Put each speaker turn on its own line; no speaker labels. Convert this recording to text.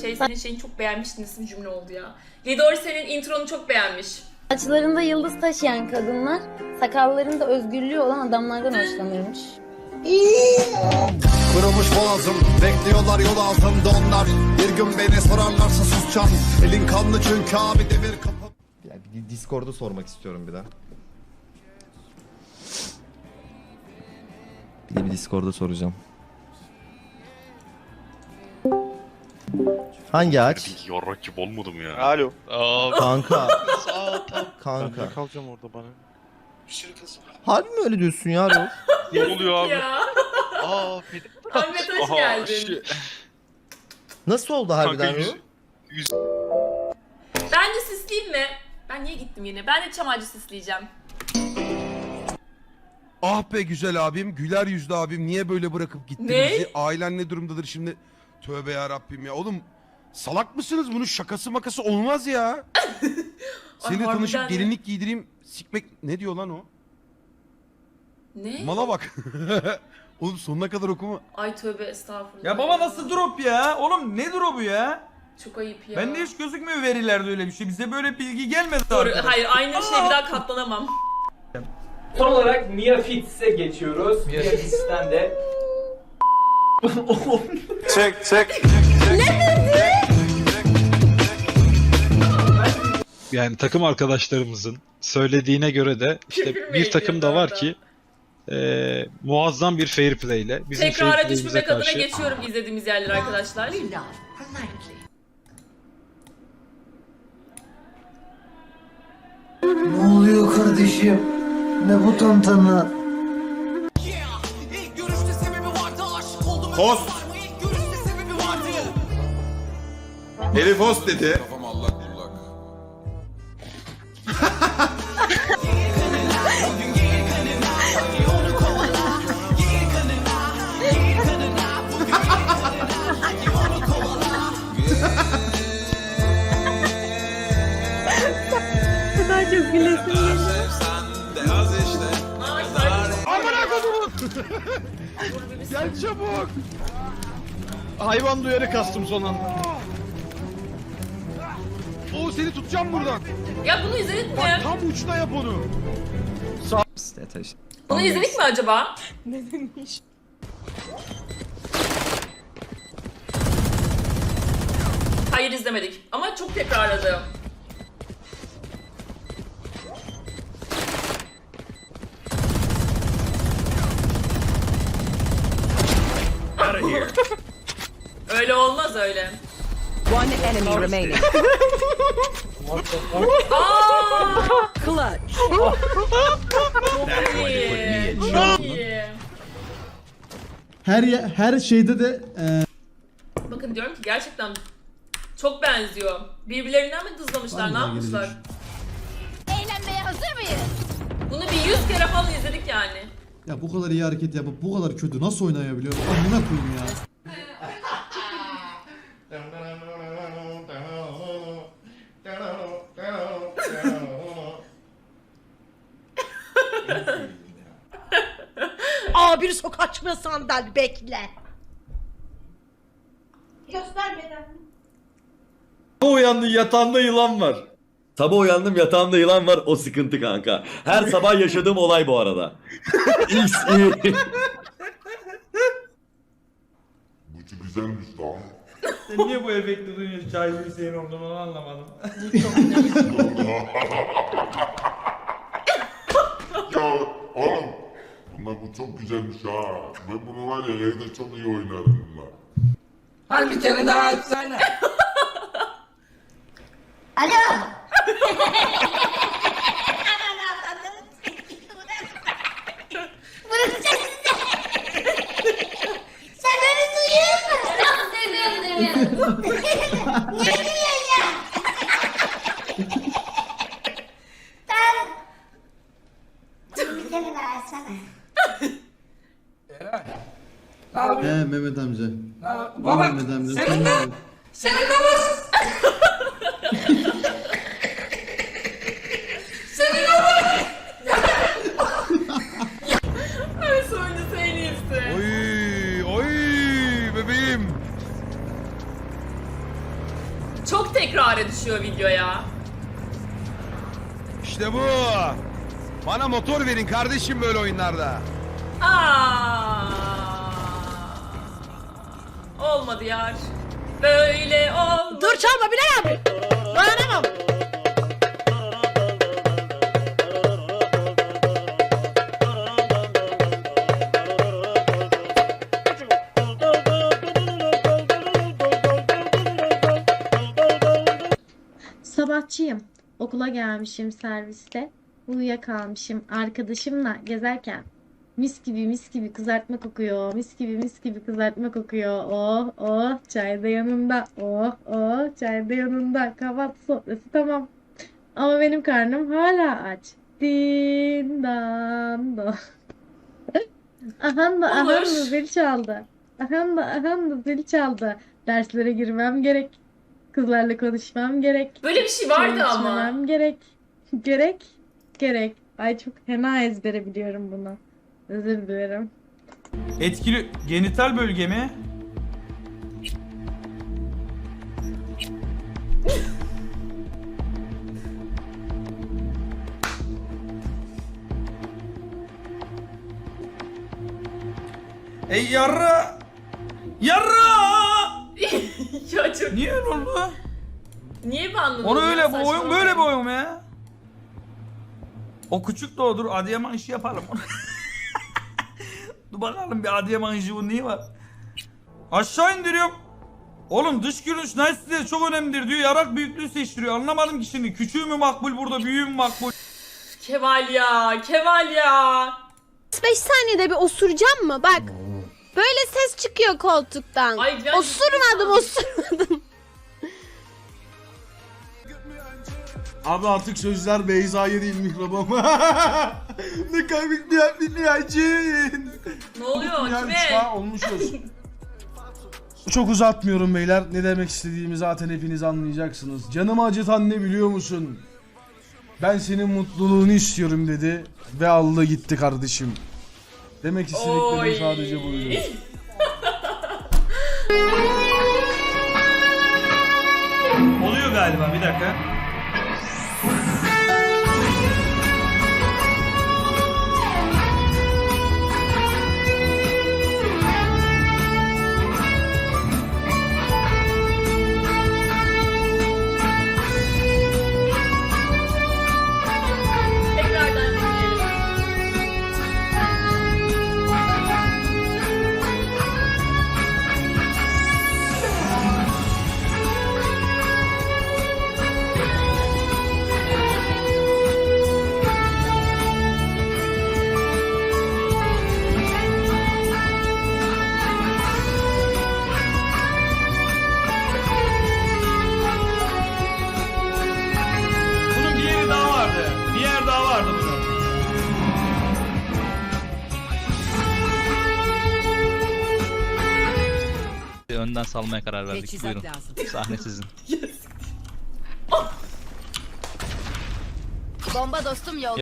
Şey senin şeyini çok beğenmiştin nasıl bir cümle oldu ya. Lidor senin intronu çok beğenmiş.
Saçlarında yıldız taşıyan kadınlar, sakallarında özgürlüğü olan adamlardan hoşlanırmış.
Kırılmış boğazım Bekliyorlar yol altında onlar Bir gün beni sorarlarsa susacağım Elin kanlı çünkü abi devir kapı
Ya bir Discord'u sormak istiyorum bir de. Bir de bir Discord'u soracağım. Hangi ağaç?
Bir yarrak gibi olmadım ya.
Alo.
Kanka.
Sağ tam.
Kanka.
kalacağım orada bana.
Harbi mi öyle diyorsun ya Rolf?
Ne oluyor abi?
Ya.
Aa Fede.
Ahmet hoş
Aha,
geldin.
şey-
Nasıl oldu harbiden
Kanka
Rolf?
yüz,
Ben de sisleyeyim mi? Ben niye gittim yine? Ben de çam ağacı sisleyeceğim.
Ah be güzel abim, güler yüzlü abim niye böyle bırakıp gittin
Ne?
bizi? Ailen ne durumdadır şimdi? Tövbe ya Rabbim ya. Oğlum salak mısınız? Bunun şakası makası olmaz ya. Seni
harbiden
tanışıp
mi?
gelinlik giydireyim. Sikmek ne diyor lan o?
Ne?
Mala bak. Oğlum sonuna kadar okuma.
Ay tövbe estağfurullah.
Ya baba nasıl drop ya? Oğlum ne drop'u ya?
Çok ayıp ya.
Bende hiç gözükmüyor verilerde öyle bir şey. Bize böyle bilgi gelmedi
Doğru.
arkadaş.
Hayır aynı şeye bir daha katlanamam.
Son olarak Mia Fitz'e geçiyoruz. Mia Fitz'ten de
Çek çek.
yani takım arkadaşlarımızın söylediğine göre de işte
Küfür mü
bir takım da var ki e, muazzam bir fair play ile bizim
Tekrara
fair play'imize
düşmemek adına
karşı
geçiyorum izlediğimiz yerleri arkadaşlar.
Ne oluyor kardeşim? Ne bu tantana?
Host. Herif host dedi.
Daha çok gülesim
Gel çabuk.
Hayvan duyarı kastım son anda.
O seni tutacağım buradan.
Ya bunu izledik mi?
Bak tam uçta yap onu.
Bunu izledik mi acaba? Hayır izlemedik ama çok tekrarladı. Olmaz öyle.
One enemy remaining.
Aa!
Clutch.
Çok iyi. Çok iyi.
Her ye- her şeyde de
Bakın diyorum ki gerçekten çok benziyor. Birbirlerinden mi dızlamışlar, ne yapmışlar?
Eğlenmeye hazır mıyız?
Bunu bir yüz kere falan izledik yani.
ya bu kadar iyi hareket yapıp bu kadar kötü nasıl oynayabiliyor? Amına koyayım ya.
Aa bir sokak mı sandal bekle.
Uyandın yatağında yılan var.
Sabah uyandım yatağımda yılan var o sıkıntı kanka. Her sabah yaşadığım olay bu arada.
Bu güzelmiş lan
Sen niye bu efekti duyuyorsun? Cahil Hüseyin olduğunu onu anlamadım.
Ya oğlum Bunlar bu çok güzelmiş ha Ben bunu var ya evde çok iyi oynarım bunlar
Hadi bir tane daha açsana.
Alo. Sen beni duyuyor musun? Duymuyorum duymuyorum. Niye gülüyorsun ya? Ben... Bir tane daha açsana.
He Mehmet amca. Baba Mehmet amca. Senin
Ay sonuncusu en iyisi.
Oy oy bebeğim.
tekrara düşüyor video ya.
İşte bu. Bana motor verin kardeşim böyle oyunlarda.
Aa. Olmadı yar. Böyle olmadı.
Dur çalma Bilal abi. Dayanamam.
Sabahçıyım. Okula gelmişim serviste. Uyuyakalmışım arkadaşımla gezerken. Mis gibi mis gibi kızartma kokuyor. Mis gibi mis gibi kızartma kokuyor. Oh oh çay da yanında. Oh oh çay da yanında. Kahvaltı sofrası tamam. Ama benim karnım hala aç. Din dan do. Ahan da ahan da zil çaldı. Ahan da ahan da zil çaldı. Derslere girmem gerek. Kızlarla konuşmam gerek.
Böyle bir şey vardı ama.
gerek. Gerek. Gerek. Ay çok fena ezbere biliyorum bunu. Özür dilerim.
Etkili genital bölge mi? Ey yarra! Yarra!
ya çok...
Niye öyle oldu?
Niye banladın
Onu
ya?
öyle bu oyun böyle bir oyun ya. O küçük doğdur Adıyaman işi yapalım. Dur bakalım bir Adıyaman bu neyi var? Aşağı indiriyorum. Oğlum dış görünüş nice çok önemlidir diyor. Yarak büyüklüğü seçtiriyor. Anlamadım ki şimdi. Küçüğü mü makbul burada, büyüğü mü makbul?
Kemal ya. Kemal ya.
5 saniyede bir osuracağım mı? Bak. Böyle ses çıkıyor koltuktan.
Ay biraz...
Osurmadım osurmadım.
Abi artık sözler Beyza'ya değil mikrobam. ne komik bir dinleyicin.
Ne oluyor?
Yani
Kime?
çıpa olmuşuz. Çok uzatmıyorum beyler. Ne demek istediğimi zaten hepiniz anlayacaksınız. Canımı acıtan ne biliyor musun? Ben senin mutluluğunu istiyorum dedi ve aldı gitti kardeşim. Demek istediklerim
Oy.
sadece buydu.
Oluyor galiba bir dakika.
Önden salmaya karar verdik.
Teçhizat
Buyurun.
lazım.
Sahne sizin.
Bomba dostum yol.